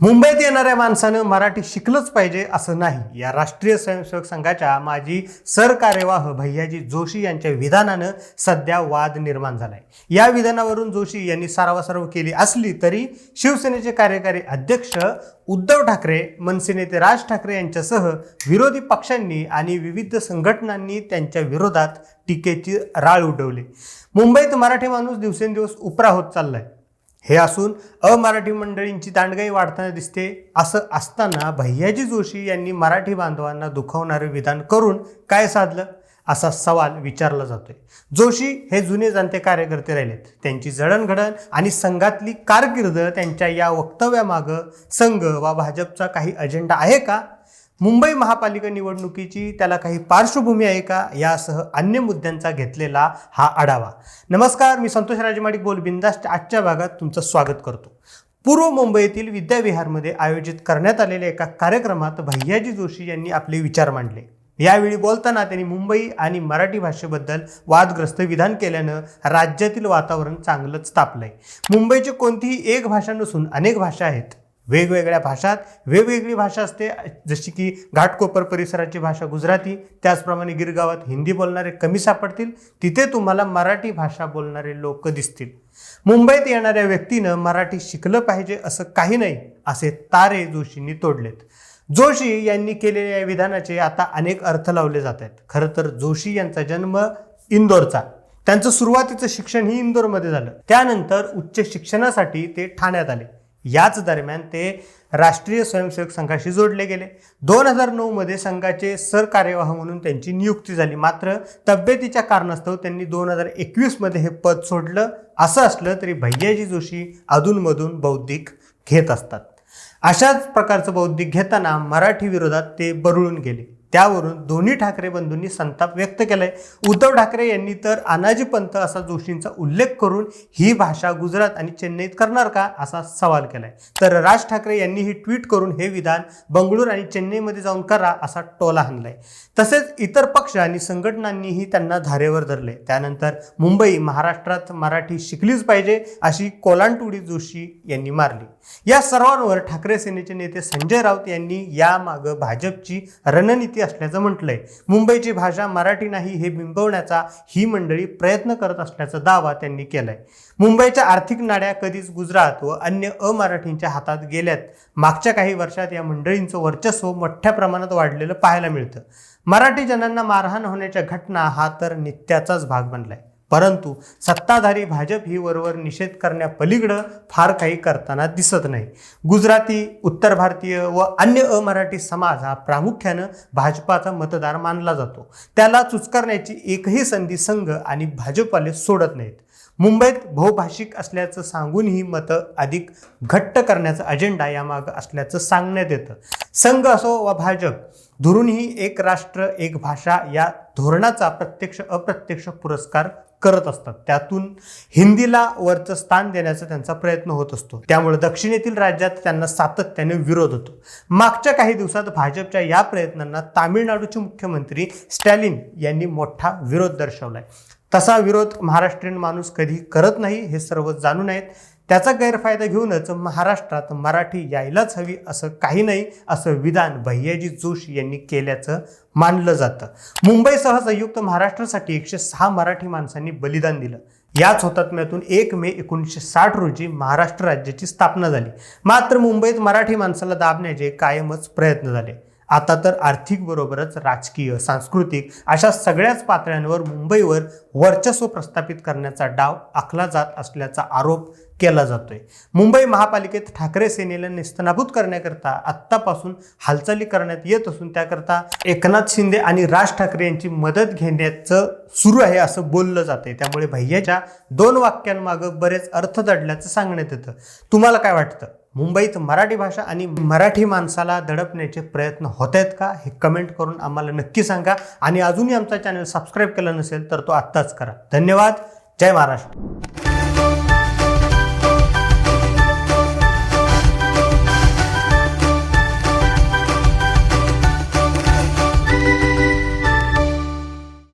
मुंबईत येणाऱ्या माणसानं मराठी शिकलंच पाहिजे असं नाही. या राष्ट्रीय स्वयंसेवक संघाच्या माजी सरकार्यवाह भैयाजी जोशी यांच्या विधानानं सध्या वाद निर्माण झालाय. या विधानावरून जोशी यांनी सारवासारव केली असली तरी शिवसेनेचे कार्यकारी अध्यक्ष उद्धव ठाकरे मनसे नेते राज ठाकरे यांच्यासह विरोधी पक्षांनी आणि विविध संघटनांनी त्यांच्या विरोधात टीकेची राळ उडवली. मुंबईत मराठी माणूस दिवसेंदिवस उपरा होत चाललाय. हे असून अमराठी मंडळींची दांडगाई वाढताना दिसते. असं असताना भैयाजी जोशी यांनी मराठी बांधवांना दुखावणारे विधान करून काय साधलं? असा सवाल विचारला जातोय. जोशी हे जुने जाणते कार्यकर्ते राहिलेत. त्यांची जडणघडण आणि संघातली कारकीर्द त्यांच्या या वक्तव्यामागं संघ वा भाजपचा काही अजेंडा आहे का? मुंबई महापालिका निवडणुकीची त्याला काही पार्श्वभूमी आहे का? यासह अन्य मुद्द्यांचा घेतलेला हा आढावा. नमस्कार मी संतोष राजमाडिक बोल बिंदास्ट आजच्या भागात तुमचं स्वागत करतो. पूर्व मुंबईतील विद्याविहारमध्ये आयोजित करण्यात आलेल्या एका कार्यक्रमात भैयाजी जोशी यांनी आपले विचार मांडले. यावेळी बोलताना त्यांनी मुंबई आणि मराठी भाषेबद्दल वादग्रस्त विधान केल्यानं राज्यातील वातावरण चांगलंच तापलंय. मुंबईची कोणतीही एक भाषा नसून अनेक भाषा आहेत. वेगवेगळ्या भाषात वेगवेगळी भाषा असते. जशी की घाटकोपर परिसराची भाषा गुजराती त्याचप्रमाणे गिरगावात हिंदी बोलणारे कमी सापडतील. तिथे तुम्हाला मराठी भाषा बोलणारे लोक दिसतील. मुंबईत येणाऱ्या व्यक्तीनं मराठी शिकलं पाहिजे असं काही नाही असे तारे जोशींनी तोडलेत. जोशी यांनी केलेल्या या विधानाचे आता अनेक अर्थ लावले जात आहेत. खरं तर जोशी यांचा जन्म इंदोरचा. त्यांचं सुरुवातीचं शिक्षण ही इंदोरमध्ये झालं. त्यानंतर उच्च शिक्षणासाठी ते ठाण्यात आले. याच दरम्यान ते राष्ट्रीय स्वयंसेवक संघाशी जोडले गेले. दोन हजार नऊमध्ये संघाचे सरकार्यवाह म्हणून त्यांची नियुक्ती झाली. मात्र तब्येतीच्या कारणास्तव त्यांनी दोन हजार एकवीसमध्ये हे पद सोडलं. असं असलं तरी भैयाजी जोशी अधूनमधून बौद्धिक घेत असतात. अशाच प्रकारचं बौद्धिक घेताना मराठी विरोधात ते बरळून गेले. त्यावरून दोन्ही ठाकरे बंधूंनी संताप व्यक्त केलाय. उद्धव ठाकरे यांनी तर अनाजी पंत असा जोशींचा उल्लेख करून ही भाषा गुजरात आणि चेन्नईत करणार का असा सवाल केलाय. तर राज ठाकरे यांनी ही ट्विट करून हे विधान बंगळूर आणि चेन्नईमध्ये जाऊन करा असा टोला हाणलाय. तसेच इतर पक्ष आणि संघटनांनीही त्यांना धारेवर धरले. त्यानंतर मुंबई महाराष्ट्रात मराठी शिकलीच पाहिजे अशी कोलांटुडी जोशी यांनी मारली. या सर्वांवर ठाकरे सेनेचे नेते संजय राऊत यांनी यामागं भाजपची रणनीती असल्याचं म्हटलंय. मुंबईची भाषा मराठी नाही हे बिंबवण्याचा ही मंडळी प्रयत्न करत असल्याचा दावा त्यांनी केलाय. मुंबईच्या आर्थिक नाड्या कधीच गुजरात व अन्य अमराठींच्या हातात गेल्यात. मागच्या काही वर्षात या मंडळींचं वर्चस्व मोठ्या प्रमाणात वाढलेलं पाहायला मिळतं. मराठी जनांना मारहाण होण्याच्या घटना हा तर नित्याचाच भाग बनलाय. परंतु सत्ताधारी भाजप ही वरवर निषेध करण्यापलीकडं फार काही करताना दिसत नाही. गुजराती उत्तर भारतीय व अन्य अमराठी समाज हा प्रामुख्यानं भाजपाचा मतदार मानला जातो. त्याला चुचकारण्याची एकही संधी संघ आणि भाजपवाले सोडत नाहीत. मुंबईत बहुभाषिक असल्याचं सांगून ही मतं अधिक घट्ट करण्याचा अजेंडा यामागं असल्याचं सांगण्यात येतं. संघ असो वा भाजप धुरूनही एक राष्ट्र एक भाषा या धोरणाचा प्रत्यक्ष अप्रत्यक्ष पुरस्कार करत असतात. त्यातून हिंदीला वरचं स्थान देण्याचा त्यांचा प्रयत्न होत असतो. त्यामुळे दक्षिणेतील राज्यात त्यांना सातत्याने विरोध होतो. मागच्या काही दिवसात भाजपच्या या प्रयत्नांना तामिळनाडूचे मुख्यमंत्री स्टॅलिन यांनी मोठा विरोध दर्शवलाय. तसा विरोध महाराष्ट्रीयन माणूस कधी करत नाही हे सर्व जाणून आहेत. त्याचा गैरफायदा घेऊनच महाराष्ट्रात मराठी यायलाच हवी असं काही नाही असं विधान भैयाजी जोशी यांनी केल्याचं मानलं जातं. मुंबईसह संयुक्त महाराष्ट्रासाठी एकशे सहा मराठी माणसांनी बलिदान दिलं. याच हुतात्म्यातून एक मे एकोणीसशे साठ रोजी महाराष्ट्र राज्याची स्थापना झाली. मात्र मुंबईत मराठी माणसाला दाबण्याचे कायमच प्रयत्न झाले. आता तर आर्थिक बरोबरच राजकीय सांस्कृतिक अशा सगळ्याच पातळ्यांवर मुंबईवर वर्चस्व प्रस्थापित करण्याचा डाव आखला जात असल्याचा आरोप केला जातोय. मुंबई महापालिकेत ठाकरे सेनेला नेस्तनाभूत करण्याकरता आत्तापासून हालचाली करण्यात येत असून त्याकरता एकनाथ शिंदे आणि राज ठाकरे यांची मदत घेण्याचं सुरू आहे असं बोललं जातंय. त्यामुळे भैयाच्या दोन वाक्यांमागं बरेच अर्थ दडल्याचं सांगण्यात येतं. तुम्हाला काय वाटतं? मुंबईत मराठी भाषा आणि मराठी माणसाला दडपण्याचे प्रयत्न होत आहेत का हे कमेंट करून आम्हाला नक्की सांगा. आणि अजूनही आमचा चॅनल सबस्क्राईब केला नसेल तर तो आत्ताच करा. धन्यवाद. जय महाराष्ट्र.